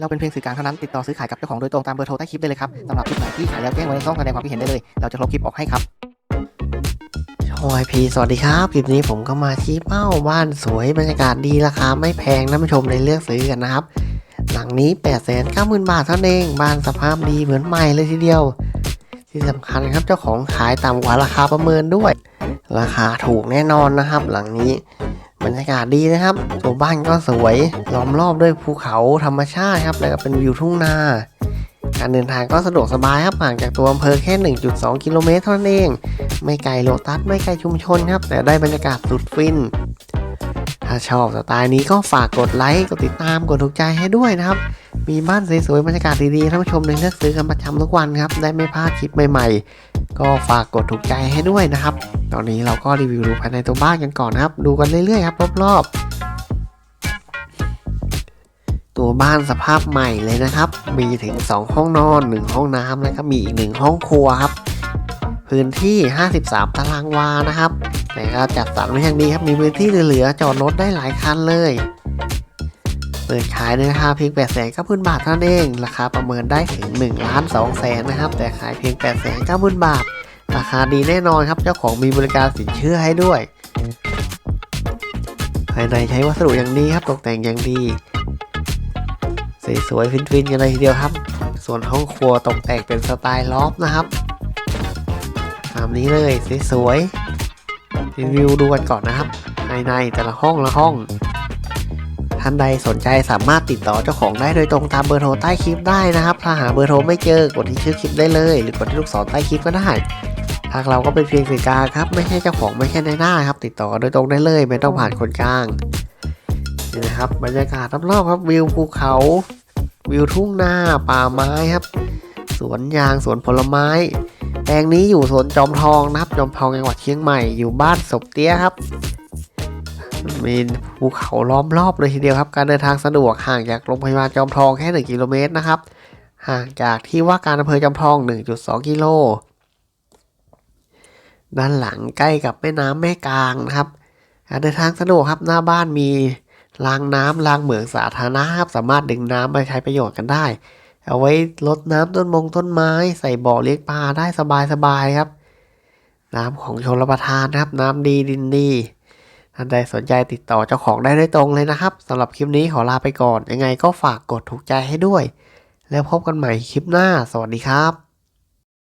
เราเป็นเพียงสื่อกลางเท่านั้น ติดต่อซื้อขายกับเจ้าของโดยตรงตามเบอร์โทรใต้คลิปได้เลยครับสำหรับคลิปไหนที่ขายแล้วแจ้งไว้ในช่องแสดงความคิดเห็นได้เลย เราจะลบคลิปออกให้ครับโอ้ยพีสวัสดีครับ คลิปนี้ผมก็มาชี้เป้าบ้านสวยบรรยากาศดีราคาไม่แพงท่านผู้ชมในเลือกซื้อกันนะครับ หลังนี้8 9 0 0 0 0บาทเท่านั้นเองบ้านสภาพดีเหมือนใหม่เลยทีเดียว ที่สำคัญครับเจ้าของขายต่ำกว่าราคาประเมินด้วย ราคาถูกแน่นอนนะครับ หลังนี้ บรรยากาศดีนะครับ ตัวบ้านก็สวยล้อมรอบด้วยภูเขาธรรมชาติครับ แล้วก็เป็นวิวทุ่งนา การเดินทางก็สะดวกสบายครับห่างจากตัวอำเภอแค่ 1.2 กิโลเมตรเท่านั้นเอง ไม่ไกลโลตัสไม่ไกลชุมชนครับ แต่ได้บรรยากาศสุดฟิน ถ้าชอบสไตล์นี้ก็ฝากกดไลค์ กดติดตาม กดถูกใจให้ด้วยนะครับ มีบ้านสวยๆบรรยากาศดีๆท่านผู้ชมในเลือกซื้อกันประจำทุกวันครับ ได้ไม่พลาดคลิปใหม่ๆ ก็ฝากกดถูกใจให้ด้วยนะครับ ตอนนี้เราก็รีวิวดูภายในตัวบ้านกันก่อนนะครับ ดูกันเรื่อยๆครับรอบๆ ตัวบ้านสภาพใหม่เลยนะครับ มีถึง 2 ห้องนอน 1 ห้องน้ำแล้วก็มีอีก 1 ห้องครัวครับ พื้นที่ 53 ตารางวานะครับ แต่ก็จัดสรรไว้อย่างดีครับ มีพื้นที่เหลือๆจอดรถได้หลายคันเลย เปิดขายในราคาเพียง 8 9 0 0 0 0 บาทเท่านั้นเอง ราคาประเมินได้ถึง1ล้าน2แสนนะครับ แต่ขายเพียง 8 9 0 0 0 0 บาท ราคาดีแน่นอนครับ เจ้าของมีบริการสินเชื่อให้ด้วย ภายในใช้วัสดุอย่างดีครับ ตกแต่งอย่างดี สวยๆ ฟินๆ กันเลยทีเดียวครับ ส่วนห้องครัวตกแต่งเป็นสไตล์ลอฟนะครับ ตามนี้เลยสวยๆ รีวิวดูกันก่อนนะครับ ภายในแต่ละห้องละห้อง ท่านใดสนใจสามารถติดต่อเจ้าของได้โดยตรงตามเบอร์โทรใต้คลิปได้นะครับ ถ้าหาเบอร์โทรไม่เจอกดที่ชื่อคลิปได้เลย หรือกดที่ลูกศรใต้คลิปก็ได้ทางเราก็เป็นเพียงสื่อกลางครับ ไม่ใช่เจ้าของไม่ใช่ในหน้าครับ ติดต่อโดยตรงได้เลย ไม่ต้องผ่านคนกลางนี่นะครับ บรรยากาศรอบๆครับวิวภูเขา วิวทุ่งนาป่าไม้ครับ สวนยางสวนผลไม้แปลงนี้อยู่สวนจอมทองนะครับ จอมทองจังหวัดเชียงใหม่อยู่บ้านศพเตี้ยครับ มีภูเขาล้อมรอบเลยทีเดียวครับ การเดินทางสะดวกห่างจากโรงพยาบาลจอมทองแค่ 1 กิโลเมตรนะครับ ห่างจากที่ว่าการอำเภอจอมทอง 1.2 กิโล ด้านหลังใกล้กับแม่น้ำแม่กลางนะครับ การเดินทางสะดวกครับหน้าบ้านมีรางน้ำรางเหมืองสาธารณะครับสามารถดึงน้ำไปใช้ประโยชน์กันได้ เอาไว้ลดน้ำต้นมงต้นไม้ ใส่บ่อเลี้ยงปลาได้สบายๆครับ น้ำของชนรประทานครับ น้ำดีดินดี ท่านใดสนใจติดต่อเจ้าของได้โดยตรงเลยนะครับสำหรับคลิปนี้ขอลาไปก่อน ยังไงก็ฝากกดถูกใจให้ด้วย แล้วพบกันใหม่คลิปหน้า สวัสดีครับ